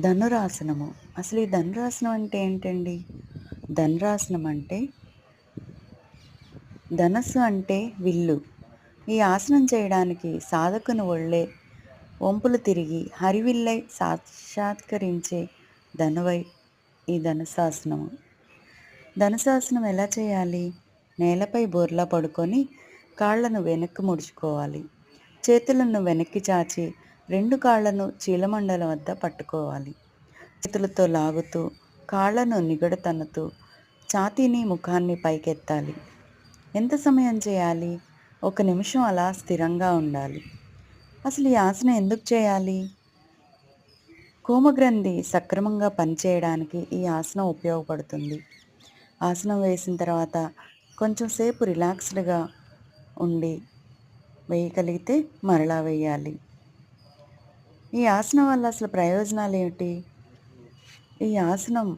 ధనురాసనము. అసలు ఈ ధనురాసనం అంటే ఏంటండి? ధనురాసనం అంటే ధనస్సు అంటే విల్లు. ఈ ఆసనం చేయడానికి సాధకుని ఒళ్ళే వంపులు తిరిగి హరివిల్లై సాక్షాత్కరించే ధనువై ఈ ధనుసాసనము. ధనుసాసనం ఎలా చేయాలి? నేలపై బోర్లా పడుకొని కాళ్ళను వెనక్కి ముడుచుకోవాలి. చేతులను వెనక్కి చాచి రెండు కాళ్ళను చీలమండలం వద్ద పట్టుకోవాలి. చేతులతో లాగుతూ కాళ్ళను నిగడతన్నుతూ ఛాతీని ముఖాన్ని పైకెత్తాలి. ఎంత సమయం చేయాలి? ఒక నిమిషం అలా స్థిరంగా ఉండాలి. అసలు ఈ ఆసనం ఎందుకు చేయాలి? కోమగ్రంథి సక్రమంగా పనిచేయడానికి ఈ ఆసనం ఉపయోగపడుతుంది. ఆసనం వేసిన తర్వాత కొంచెం సేపు రిలాక్స్డ్గా ఉండి వేయగలిగితే మరలా వేయాలి. ఈ ఆసనం వల్ల అసలు ప్రయోజనాలు ఏమిటి? ఈ ఆసనం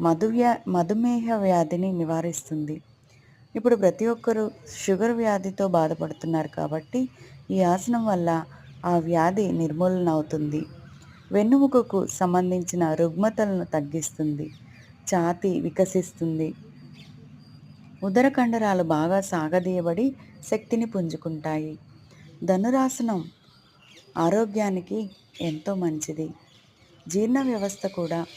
మధువ్యా మధుమేహ వ్యాధిని నివారిస్తుంది. ఇప్పుడు ప్రతి ఒక్కరూ షుగర్ వ్యాధితో బాధపడుతున్నారు కాబట్టి ఈ ఆసనం వల్ల ఆ వ్యాధి నిర్మూలన అవుతుంది వెన్నుముకకు సంబంధించిన రుగ్మతలను తగ్గిస్తుంది. ఛాతి వికసిస్తుంది. ఉదర కండరాలు బాగా సాగదీయబడి శక్తిని పుంజుకుంటాయి. ధనురాసనం ఆరోగ్యానికి ఎంతో మంచిది. జీర్ణ వ్యవస్థ కూడా